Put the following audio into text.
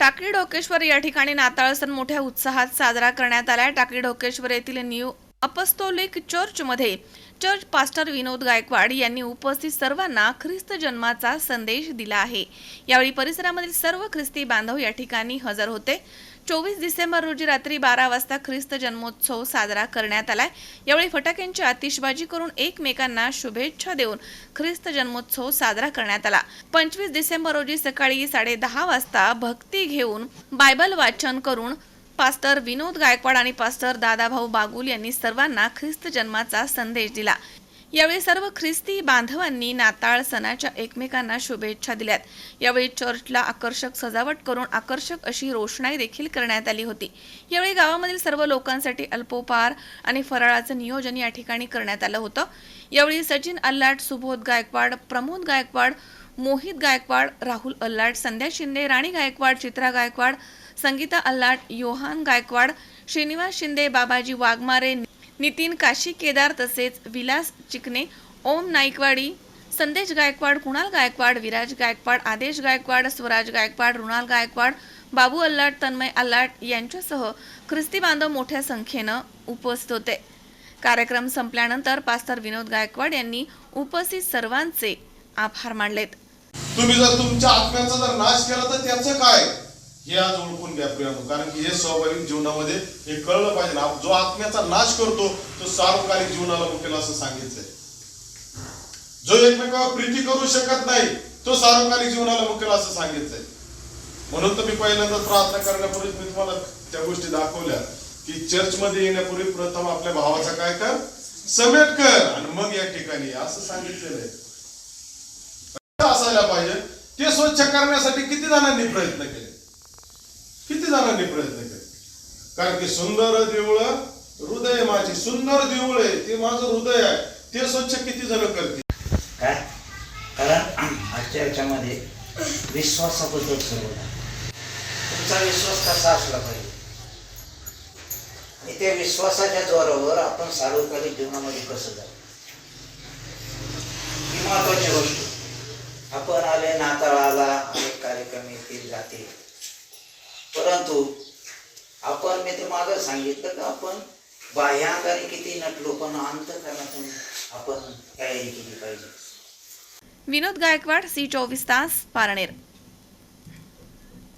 टाकळी ढोकेश्वर या ठिकाणी नाताळ सण मोठ्या उत्साहात साजरा करण्यात आला टाकळी ढोकेश्वर येथील न्यू अपस्तोलिक चर्चमध्ये चर्च पास्टर विनोद गायकवाड यांनी उपस्थित सर्वांना ख्रिस्त जन्माचा संदेश दिला आहे. यावेळी परिसरामधील सर्व ख्रिस्ती बांधव या ठिकाणी हजर होते. चोवीस डिसेंबर रोजी रात्री बारा वाजता ख्रिस्त जन्मोत्सव साजरा करण्यात आलाय. यावेळी फटाक्यांची आतिषबाजी करून एकमेकांना शुभेच्छा देऊन ख्रिस्त जन्मोत्सव साजरा करण्यात आला. पंचवीस डिसेंबर रोजी सकाळी साडे दहा वाजता भक्ती घेऊन बायबल वाचन करून पास्टर विनोद गायकवाड आणि पास्टर दादाभाऊ बागुल यांनी सर्वांना ख्रिस्त जन्माचा संदेश दिला. यावेळी सर्व ख्रिस्ती बांधवांनी नाताळ सणाच्या एकमेकांना शुभेच्छा दिल्यात. यावेळी चर्चला आकर्षक सजावट करून आकर्षक अशी रोषणाई देखील करण्यात आली होती. यावेळी गावामधील सर्व लोकांसाठी अल्पोपार आणि फराळाचं नियोजन या ठिकाणी करण्यात आलं होतं. यावेळी सचिन अल्लाट सुबोध गायकवाड प्रमोद गायकवाड मोहित गायकवाड राहुल अल्लाट संध्या शिंदे राणी गायकवाड चित्रा गायकवाड संगीता अल्लाट योहान गायकवाड श्रीनिवास शिंदे बाबाजी वाघमारे नितीन काशी केदार तसेच विलास चिकणे ओम नाईकवाडी संदेश गायकवाड कुणाल गायकवाड विराज गायकवाड आदेश गायकवाड स्वराज गायकवाड रुणाल गायकवाड बाबू अल्लाट तन्मय अल्लाट यांच्यासह ख्रिस्ती बांधव मोठ्या संख्येनं उपस्थित होते. कार्यक्रम संपल्यानंतर पास्तर विनोद गायकवाड यांनी उपस्थित सर्वांचे आभार मानलेत. तुम्ही जर तुमच्या आत्म्याचा जर नाश केला तर त्याचं काय? हे आज ओळखून घ्या प्रियांनो कारण की हे स्वाभाविक जीवनामध्ये हे कळलं पाहिजे ना. जो आत्म्याचा नाश करतो तो सार्वकालिक जीवनाला मुकेल असं सांगितलंय? जो एकमेकावर प्रीती करू शकत नाही तो सार्वकालिक जीवनाला मुकेल असं सांगितलंय? म्हणून तर मी पहिल्यांदा प्रार्थना करण्यापूर्वी मी तुम्हाला त्या गोष्टी दाखवल्या की चर्च मध्ये येण्यापूर्वी प्रथम आपल्या भावाचा काय कर? समेट कर. आणि मग या ठिकाणी असं सांगितलेलं आहे. असायला पाहिजे. ते स्वच्छ करण्यासाठी किती जणांनी प्रयत्न केले? किती जणांनी प्रयत्न केले कारण की सुंदर देऊळ हृदय माझे सुंदर देऊळ आहे. ते माझं हृदय आहे. ते स्वच्छ किती जण करते? काय? कारण आजच्या याच्यामध्ये विश्वासाबद्दल सर्व तुमचा विश्वास कसा असला पाहिजे? आणि त्या विश्वासाच्या जोरावर आपण सार्वकालिक जीवनामध्ये कसं जाऊ? ही महत्वाची गोष्ट. आपण आले नाताळाला अनेक कार्यक्रम येतील जातील. परंतु आपण मी तर मागं सांगितलं का आपण बाह्यांगाने किती नटलो पण अंतकरणातून आपण तयारी केली पाहिजे. विनोद गायकवाड सी चोवीस तास पारनेर.